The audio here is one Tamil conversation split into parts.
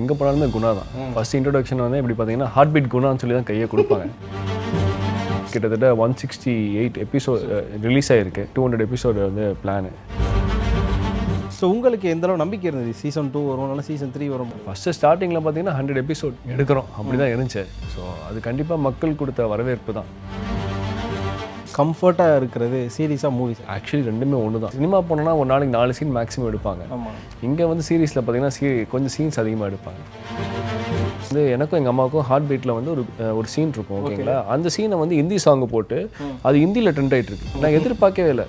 எங்கே போனாலுமே குணா தான். ஃபர்ஸ்ட் இன்ட்ரொடக்ஷன் வந்து இப்படி பார்த்தீங்கன்னா ஹார்ட் பீட் குணான்னு சொல்லி தான் கையை கொடுப்பாங்க. கிட்டத்தட்ட one sixty eight episode release ஆகிருக்கு டூ ஹண்ட்ரட் எபிசோடு வந்து பிளானு ஸோ உங்களுக்கு எந்த அளவு நம்பிக்கை இருந்தது? சீசன் டூ வரும் இல்லைனா சீசன் த்ரீ வரும்? ஃபஸ்ட்டு ஸ்டார்டிங்கில் பார்த்தீங்கன்னா ஹண்ட்ரட் எபிசோட் எடுக்கிறோம். அப்படி தான் இருந்துச்சு. ஸோ அது கண்டிப்பாக மக்கள் கொடுத்த வரவேற்பு தான். கம்ஃபர்ட்டாக இருக்கிறது சீரியஸாக மூவிஸ் ஆக்சுவலி ரெண்டுமே ஒன்று தான் சினிமா போனோன்னா ஒரு நாளைக்கு நாலு சீன் மேக்ஸிமம் எடுப்பாங்க. இங்கே வந்து சீரீஸில் பார்த்தீங்கன்னா சீ கொஞ்சம் சீன்ஸ் அதிகமாக எடுப்பாங்க. வந்து எனக்கும் எங்கள் அம்மாவுக்கும் ஹார்ட் பீட்டில் வந்து ஒரு ஒரு சீன் இருக்கும் ஓகேங்களா அந்த சீனை வந்து ஹிந்தி சாங் போட்டு அது ஹிந்தியில் ட்ரெண்ட் ஆகிட்டு இருக்கு நான் எதிர்பார்க்கவே இல்லை.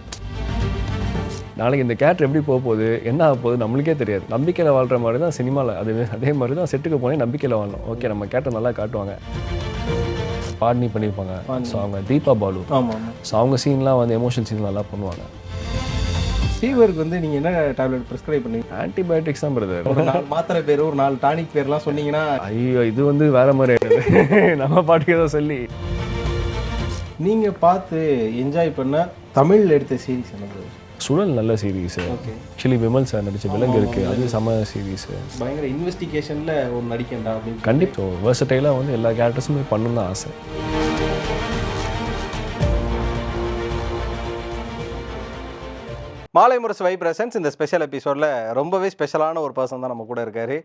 நாளைக்கு இந்த கேரக்டர் எப்படி போக போகுது என்ன ஆக போகுது நம்மளுக்கே தெரியாது. நம்பிக்கையில் வாழ்கிற மாதிரி தான் சினிமாவில் அது அதே மாதிரி தான் செட்டுக்கு போனே நம்பிக்கையில் வாழணும். ஓகே நம்ம கேரக்டர் நல்லா காட்டுவாங்க. பாட்னி பண்ணியிருப்பாங்க. ஸோ அவங்க தீபா பாலு. ஸோ அவங்க சீன்லாம் வந்து எமோஷன் சீன் நல்லா பண்ணுவாங்க. ஃபீவருக்கு வந்து நீங்கள் என்ன டேப்லெட் ப்ரிஸ்கிரைப் பண்ணீங்க ஆன்டிபயோட்டிக்ஸ் தான் பிரதர் ஒரு நாலு மாத்திரை பேர் ஒரு நாலு டானிக் பேர்லாம் சொன்னீங்கன்னா ஐயோ இது வந்து வேற மாதிரி ஆயிடுது. நம்ம பாட்டுக்கு ஏதோ சொல்லி. நீங்கள் பார்த்து என்ஜாய் பண்ண தமிழ் எடுத்த சீரிஸ் என்னது? சுழல் நல்ல சீரீஸ் ஆக்சுவலி விமல் சார் நடிச்ச விலங்கு இருக்கு. அது செம சீரீஸ் பயங்கர இன்வெஸ்டிகேஷனில் ஒரு நடிக்கண்டா அப்படின்னு கண்டிப்பாக வேர்சடைலாக வந்து எல்லா கேரக்டர்ஸுமே பண்ணணும் தான் ஆசை. மாலை முரசு வை பிரசன்ஸ் இந்த ஸ்பெஷல் எபிசோடில் ரொம்பவே ஸ்பெஷலான ஒரு பர்சன் தான் நம்ம கூட இருக்காரு.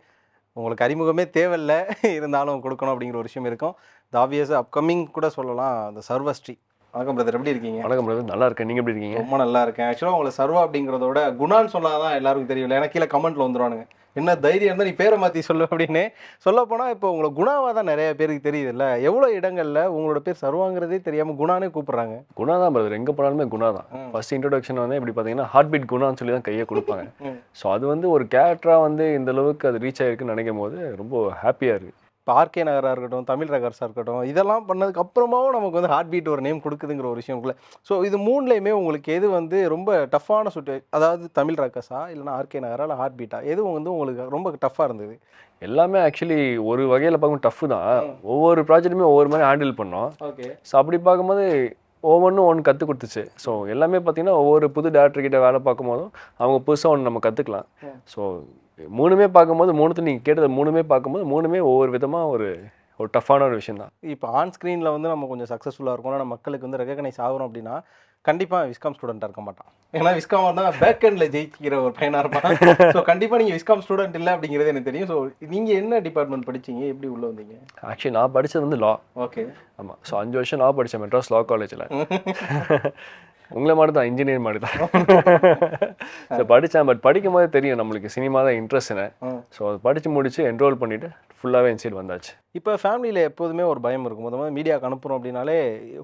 உங்களுக்கு அறிமுகமே தேவையில்லை. இருந்தாலும் கொடுக்கணும் அப்படிங்கிற ஒரு விஷயம் இருக்கும். தாவியஸ் அப்கமிங் கூட சொல்லலாம். அந்த சர்வஸ்ரீ. வணக்கம் பிரதர் எப்படி இருக்கீங்க? வணக்கம் பிரதர் நல்லா இருக்கேன். நீங்கள் எப்படி இருக்கீங்க? ரொம்ப நல்லா இருக்கேன். ஆக்சுவலாக உங்களை சர்வா அப்படிங்கிறதோட குணான்னு சொன்னாதான் எல்லாருக்கும் தெரியல ஏன்னா கீழே கமெண்ட்ல வந்துருவானுங்க. என்ன தைரியம் இருந்தால் நீ பேரை மாற்றி சொல்லு அப்படின்னு. சொல்ல போனால் இப்போ உங்களை குணாவாக தான் நிறைய பேருக்கு தெரியுதுல்ல. எவ்வளோ இடங்களில் உங்களோட பேர் சர்வாங்கிறதே தெரியாமல் குணானே கூப்பிடுறாங்க. குணா தான் பிரதர் எங்கே போனாலுமே குணா தான். ஃபர்ஸ்ட் இன்ட்ரொடக்ஷன் வந்து இப்படி பார்த்தீங்கன்னா ஹார்ட் பீட் குணான்னு சொல்லி தான் கையை கொடுப்பாங்க. ஸோ அது வந்து ஒரு கேரக்டராக வந்து இந்த அளவுக்கு அது ரீச் ஆயிருக்குன்னு நினைக்கும் போது ரொம்ப ஹாப்பியாக இருக்குது இப்போ ஆர்கே நகராக இருக்கட்டும் தமிழ் ரகர்ஸாக இருக்கட்டும் இதெல்லாம் பண்ணதுக்கு அப்புறமாவும் நமக்கு வந்து ஹார்ட் பீட் ஒரு நேம் கொடுக்குதுங்கிற ஒரு விஷயம் இருக்குல்ல ஸோ இது மூணுலையுமே உங்களுக்கு எது வந்து ரொம்ப டஃப்பான சுட்டு அதாவது தமிழ் ரகர்ஸா இல்லைனா ஆர்கே நகரா இல்லை ஹார்ட் பீட்டா எது வந்து உங்களுக்கு ரொம்ப டஃப்பாக இருந்தது? எல்லாமே ஆக்சுவலி ஒரு வகையில் பார்க்கும் டஃப் தான். ஒவ்வொரு ப்ராஜெக்ட்டுமே ஒவ்வொரு மாதிரி ஹேண்டில் பண்ணோம். ஓகே ஸோ அப்படி பார்க்கும்போது ஒவ்வொன்றும் ஒன்று கற்றுக் கொடுத்துச்சு. ஸோ எல்லாமே பார்த்தீங்கன்னா ஒவ்வொரு புது டேரக்டர் கிட்ட வேலை பார்க்கும் போதும் அவங்க புதுசாக ஒன்று நம்ம கற்றுக்கலாம். ஸோ மூணுமே பார்க்கும்போது மூணுத்து நீங்கள் கேட்டது மூணுமே பார்க்கும்போது மூணுமே ஒவ்வொரு விதமாக ஒரு ஒரு டஃப்பான ஒரு விஷயம் தான். இப்போ ஆன் ஸ்க்ரீனில் வந்து நம்ம கொஞ்சம் சக்ஸஸ்ஃபுல்லாக இருக்கோம். நம்ம மக்களுக்கு வந்து ரெகனைஸ் ஆகிறோம் அப்படின்னா கண்டிப்பாக விஸ்காம் ஸ்டூடெண்ட்டாக இருக்க மாட்டான். ஏன்னா விஸ்காம் தான் பேக் எண்டில் ஜெயிக்கிற ஒரு பையனாக இருப்பான். ஸோ கண்டிப்பாக நீங்கள் விஸ்காம் ஸ்டூடெண்ட் இல்லை அப்படிங்கிறது எனக்கு தெரியும். ஸோ நீங்கள் என்ன டிபார்ட்மெண்ட் படிச்சீங்க? எப்படி உள்ளே வந்தீங்க? ஆக்சுவலி நான் படித்தது வந்து லா ஓகே ஆமாம் ஸோ அஞ்சு வருஷம் லா படித்தேன் மெட்ராஸ் லா. காலேஜில் உங்களை மாதிரி தான் இன்ஜினியர் மாதிரி தான் ஸோ படித்தேன் பட் படிக்கும் போது தெரியும் நம்மளுக்கு சினிமா தான் இன்ட்ரெஸ்ட்னு. ஸோ அது படித்து முடிச்சு என்ரோல் பண்ணிவிட்டு ஃபுல்லாகவே என்சைட் வந்தாச்சு. இப்போ ஃபேமிலியில் எப்போதுமே ஒரு பயம் இருக்கும். முதல்ல மீடியாவுக்கு அனுப்புகிறோம் அப்படின்னாலே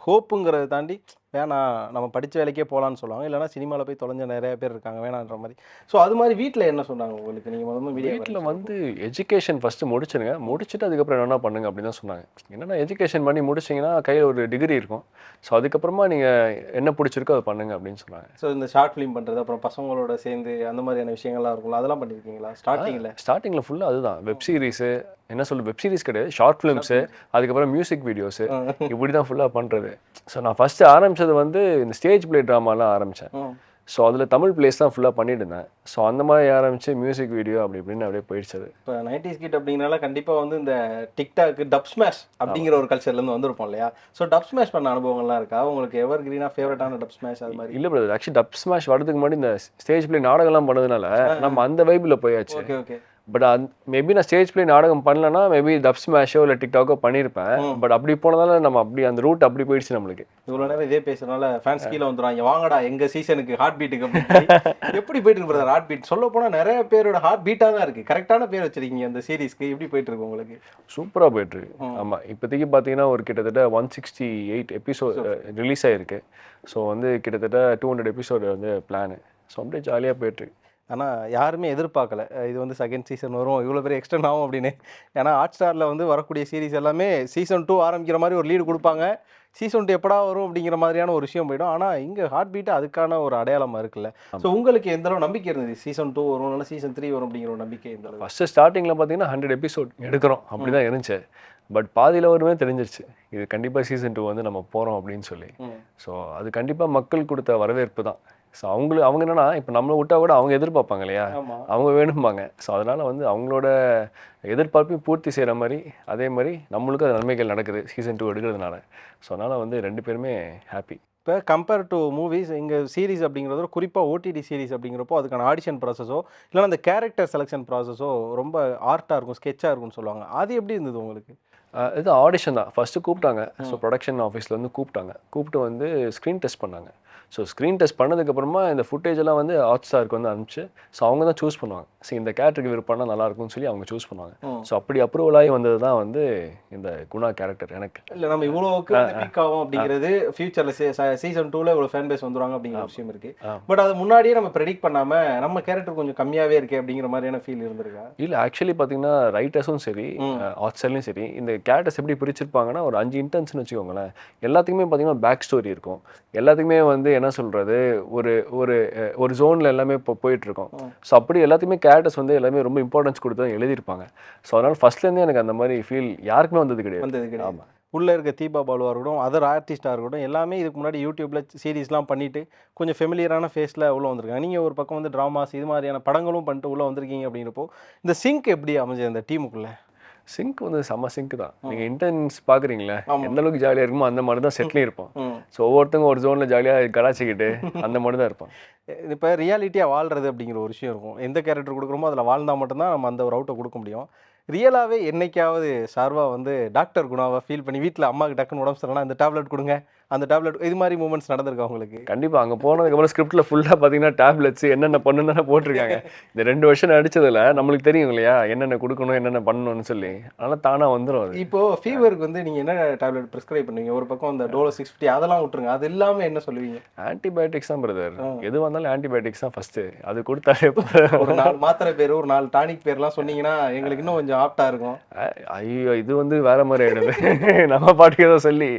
ஹோப்புங்கிறத தாண்டி வேணாம் நம்ம படித்த வேலைக்கே போகலான்னு சொல்லுவாங்க. இல்லைனா சினிமாவில் போய் தொலைஞ்ச நிறைய பேர் இருக்காங்க வேணான்ற மாதிரி. ஸோ அது மாதிரி வீட்டில் என்ன சொன்னாங்க உங்களுக்கு? நீங்கள் முதல்ல மீடியா வீட்டில் வந்து எஜுகேஷன் ஃபஸ்ட்டு முடிச்சிருங்க முடிச்சுட்டு அதுக்கப்புறம் என்னென்ன பண்ணுங்க அப்படின்னு தான் சொன்னாங்க. என்னென்னா எஜுகேஷன் பண்ணி முடிச்சிங்கன்னா கையில் ஒரு டிகிரி இருக்கும். ஸோ அதுக்கப்புறமா நீங்கள் என்ன பிடிச்சிருக்கோ அதை பண்ணுங்க அப்படின்னு சொன்னாங்க. ஸோ இந்த ஷார்ட் ஃபிலிம் பண்ணுறது அப்புறம் பசங்களோட சேர்ந்து அந்த மாதிரியான விஷயங்கள்லாம் இருக்கும்ல அதெல்லாம் பண்ணியிருக்கீங்களா ஸ்டார்டிங்கில் ஸ்டார்டிங்கில் ஃபுல்லாக அதுதான். வெப் சீரிஸு என்ன சொல்ல வெப் சீரிஸ் கிடையாது. ஷார்ட் ஃபிலிம்ஸு அதுக்கப்புறம் மியூசிக் வீடியோஸு இப்படி தான் ஃபுல்லாக பண்ணுறது ஸோ நான் ஃபஸ்ட்டு ஆரம்பிச்சது வந்து இந்த ஸ்டேஜ் ப்ளே ட்ராமாலாம் ஆரம்பித்தேன் ஸோ அதில் தமிழ் பிளேஸ் தான் ஃபுல்லாக பண்ணிட்டு இருந்தேன். ஸோ அந்த மாதிரி ஆரம்பித்து மியூசிக் வீடியோ அப்படி இப்படின்னு அப்படியே போயிடுச்சு இப்போ நைன்டிஸ் கிட் அப்படிங்கிறனால கண்டிப்பாக வந்து இந்த டிக்டாக் டப் ஸ்மாஷ் அப்படிங்கிற ஒரு கல்ச்சர்லேருந்து வந்திருப்போம் இல்லையா? ஸோ டப் ஸ்மாஷ் பண்ண அனுபவங்கள்லாம் இருக்கா? உங்களுக்கு எவர் கிரீனாக ஃபேவரட்டான டப் ஸ்மாஷ் அது மாதிரி? இல்லை பிரதர் ஆக்சுவலி டப் ஸ்மாஷ் வரதுக்கு முன்னாடி இந்த ஸ்டேஜ் பிளே நாடகம்லாம் பண்ணதுனால நம்ம அந்த வைப்பில் போயாச்சு. Okay okay but and maybe நான் ஸ்டேஜ் பிளே நாடகம் பண்ணலன்னா மேபி டப் ஸ்மாஷோ இல்லை டிக்டாக்கோ பண்ணியிருப்பேன் பட் அப்படி போனதால நம்ம அப்படி அந்த ரூட் அப்படி போயிடுச்சு நம்மளுக்கு. இவ்வளோ நேரம் இதே பேசுறதுனால ஃபேன்ஸ் கீழே வந்துடுவாங்க வாங்கடா எங்க சீசனுக்கு ஹார்ட் பீட்டுக்கு எப்படி போயிட்டு இருக்கு பிரதர் ஹார்ட் பீட் சொல்ல போனால் நிறைய பேரோட ஹார்ட் பீட்டாக தான் இருக்கு. கரெக்டான பேர் வச்சிருக்கீங்க அந்த சீரிஸ்க்கு எப்படி போயிட்டு இருக்கு உங்களுக்கு? சூப்பராக போயிட்டுருக்கு ஆமாம் இப்போதைக்கு பார்த்தீங்கன்னா ஒரு கிட்டத்தட்ட one sixty eight episode release ஆகிருக்கு ஸோ வந்து கிட்டத்தட்ட டூ ஹண்ட்ரட் எபிசோடு வந்து பிளானு ஸோ அப்படியே ஜாலியாக போயிட்டுருக்கு ஆனால் யாருமே எதிர்பார்க்கல. இது வந்து செகண்ட் சீசன் வரும் இவ்வளோ பெரிய எக்ஸ்டெண்ட் ஆகும் அப்படின்னு. ஏன்னா ஹாட் ஸ்டாரில் வந்து வரக்கூடிய சீரிஸ் எல்லாமே சீசன் டூ ஆரம்பிக்கிற மாதிரி ஒரு லீடு கொடுப்பாங்க. சீசன் டூ எப்படா வரும் அப்படிங்கிற மாதிரியான ஒரு விஷயம் போயிடும். ஆனால் இங்கே ஹார்ட் பீட்டு அதுக்கான ஒரு அடையாளமாக இருக்குல்ல. ஸோ உங்களுக்கு எந்த அளவு நம்பிக்கை இருந்தது? சீசன் டூ வரும் இல்லைனா சீசன் த்ரீ வரும் அப்படிங்கிற ஒரு நம்பிக்கை அளவு? ஃபஸ்ட்டு ஸ்டார்டிங்கில் பார்த்தீங்கன்னா ஹண்ட்ரட் எபிசோட் எடுக்கிறோம். அப்படி தான் இருந்துச்சு. பட் பாதியில் வருமே தெரிஞ்சிருச்சு. இது கண்டிப்பாக சீசன் டூ வந்து நம்ம போகிறோம் அப்படின்னு சொல்லி. ஸோ அது கண்டிப்பாக மக்கள் கொடுத்த வரவேற்பு தான். ஸோ அவங்களுக்கு அவங்க என்னன்னா இப்போ நம்மளை விட்டா கூட அவங்க எதிர்பார்ப்பாங்க இல்லையா? அவங்க வேணும்பாங்க. ஸோ அதனால வந்து அவங்களோட எதிர்பார்ப்பையும் பூர்த்தி செய்கிற மாதிரி அதே மாதிரி நம்மளுக்கும் அது நன்மைகள் நடக்குது சீசன் டூ எடுக்கிறதுனால. ஸோ அதனால் வந்து ரெண்டு பேருமே ஹாப்பி இப்போ கம்பேர் டு மூவிஸ் இங்கே சீரிஸ் அப்படிங்கிறத குறிப்பாக ஓடிடி சீரிஸ் அப்படிங்கிறப்போ அதுக்கான ஆடிஷன் ப்ராசஸோ இல்லைன்னா அந்த கேரக்டர் செலெக்ஷன் ப்ராசஸோ ரொம்ப ஆர்ட்டாக இருக்கும் ஸ்கெட்சாக இருக்கும்னு சொல்லுவாங்க. அது எப்படி இருந்தது உங்களுக்கு? இது ஆடிஷன் தான். ஃபஸ்ட்டு கூப்பிட்டாங்க. ஸோ ப்ரொடக்ஷன் ஆஃபீஸ்லேருந்து கூப்பிட்டாங்க. கூப்பிட்டு வந்து ஸ்க்ரீன் டெஸ்ட் பண்ணாங்க. ஸோ ஸ்க்ரீன் டெஸ்ட் பண்ணதுக்கப்புறமா இந்த ஃபுட்டேஜ் எல்லாம் வந்து ஹாட் ஸ்டாருக்கு வந்து அனுப்பிச்சு ஸோ அவங்க தான் சூஸ் பண்ணுவாங்க. ஸோ இந்த கேரக்டருக்கு விருப்பம்னா நல்லா இருக்கும்னு சொல்லி அவங்க சூஸ் பண்ணுவாங்க. ஸோ அப்படி அப்ரூவல் ஆகி வந்தது தான் வந்து இந்த குணா கேரக்டர் எனக்கு. இல்லை நம்ம இவ்வளோக்கு பீக் ஆகும் அப்படிங்கிறது ஃபியூச்சரில் சீசன் டூவில் இவ்வளோ ஃபேன் பேஸ் வந்துருவாங்க அப்படிங்கிற விஷயம் இருக்கு. பட் அது முன்னாடியே நம்ம ப்ரெடிக்ட் பண்ணாம நம்ம கேரக்டர் கொஞ்சம் கம்மியாவே இருக்கே அப்படிங்கிற மாதிரியான ஃபீல் இருந்திருக்கா? இல்லை ஆக்சுவலி பார்த்தீங்கன்னா ரைட்டர்ஸும் சரி ஆட்சர்லையும் சரி இந்த கேரக்டர்ஸ் எப்படி பிரிச்சிருப்பாங்கன்னா ஒரு அஞ்சு இன்டென்ஸ்னு வச்சுக்கோங்களேன். எல்லாத்துக்குமே பார்த்தீங்கன்னா பேக் ஸ்டோரி இருக்கும். எல்லாத்துக்குமே வந்து என்ன சொல்கிறது ஒரு ஒரு ஒரு ஜோனில் எல்லாமே இப்போ போயிட்டுருக்கோம். ஸோ அப்படி எல்லாத்துக்குமே கேரக்டர்ஸ் வந்து எல்லாமே ரொம்ப இம்பார்ட்டன்ஸ் கொடுத்து தான் எழுதியிருப்பாங்க. ஸோ அதனால் ஃபஸ்ட்லேருந்தே எனக்கு அந்த மாதிரி ஃபீல் யாருக்குமே வந்தது கிடையாது. ஆமாம் உள்ள இருக்க தீபா பாலுவாக இருக்கட்டும் அதர் ஆர்டிஸ்டாக இருக்கட்டும் எல்லாமே இதுக்கு முன்னாடி யூடியூப்ல சீரிஸ்லாம் பண்ணிட்டு கொஞ்சம் ஃபெமிலியரான ஃபேஸில் உள்ள வந்திருக்காங்க. நீங்கள் ஒரு பக்கம் வந்து ட்ராமாஸ் இது மாதிரியான படங்களும் பண்ணிட்டு உள்ள வந்திருக்கீங்க அப்படிங்கிறப்போ இந்த சிங்க் எப்படி அமைஞ்சது அந்த டீமுக்குள்ள சிங்க் வந்து செம்ம சிங்க் தான். நீங்கள் இன்டென்ஸ் பார்க்குறீங்களே. எந்த அளவுக்கு ஜாலியாக இருக்குமோ அந்த மாதிரி தான் செட்லேயும் இருப்போம். ஸோ ஒவ்வொருத்தங்க ஒரு ஜோனில் ஜாலியாக கலாச்சிக்கிட்டு அந்த மாதிரி தான் இருப்பான் இப்போ ரியாலிட்டியாக வாழ்றது அப்படிங்கிற ஒரு விஷயம் இருக்கும். எந்த கேரக்டர் கொடுக்குறோமோ அதில் வாழ்ந்தால் மட்டும்தான் நம்ம அந்த ஒரு அவுட்டை கொடுக்க முடியும். ரியலாகவே என்னைக்காவது சார்வா வந்து டாக்டர் குணாவை ஃபீல் பண்ணி வீட்டில் அம்மாவுக்கு டக்குன்னு உடம்பு சரியில்லைனா இந்த டேப்லெட் கொடுங்க. அந்த டேப்லெட் இது மாதிரி மூமெண்ட்ஸ் நடந்திருக்கா உங்களுக்கு? கண்டிப்பாக அங்கே போனதுக்கப்புறம் ஸ்கிரிப்டில் ஃபுல்லாக பார்த்தீங்கன்னா டேப்லெட்ஸ் என்னென்ன பண்ணணும்னு போட்டிருக்காங்க. இந்த ரெண்டு வருஷம் நடிச்சதுல நம்மளுக்கு தெரியும் இல்லையா? என்னென்ன கொடுக்கணும் என்னென்ன பண்ணணும்னு சொல்லி. அதனால் தானாக வந்துடும் அது. இப்போ ஃபீவருக்கு வந்து நீங்கள் என்ன டேப்லெட் ப்ரிஸ்கிரைப் பண்ணுவீங்க? ஒரு பக்கம் அந்த டோலோ சிக்ஸ் ஃபிஃப்டி அதெல்லாம் விட்டுருங்க. அது இல்லாமல் என்ன சொல்லுவீங்க? ஆன்டிபயோட்டிக்ஸ் தான் பிரதர். எது வந்தாலும் ஆன்டிபயோட்டிக்ஸ் தான் ஃபஸ்ட்டு அது கொடுத்தாலே. ஒரு நாலு மாத்திரை பேர் ஒரு நாலு டானிக் பேர்லாம் சொன்னீங்கன்னா எங்களுக்கு இன்னும் கொஞ்சம் ஆப்டாக இருக்கும். ஐயோ இது வந்து வேற மாதிரி ஆயிடுது. நம்ம பாட்டுக்கு ஏதோ சொல்லி.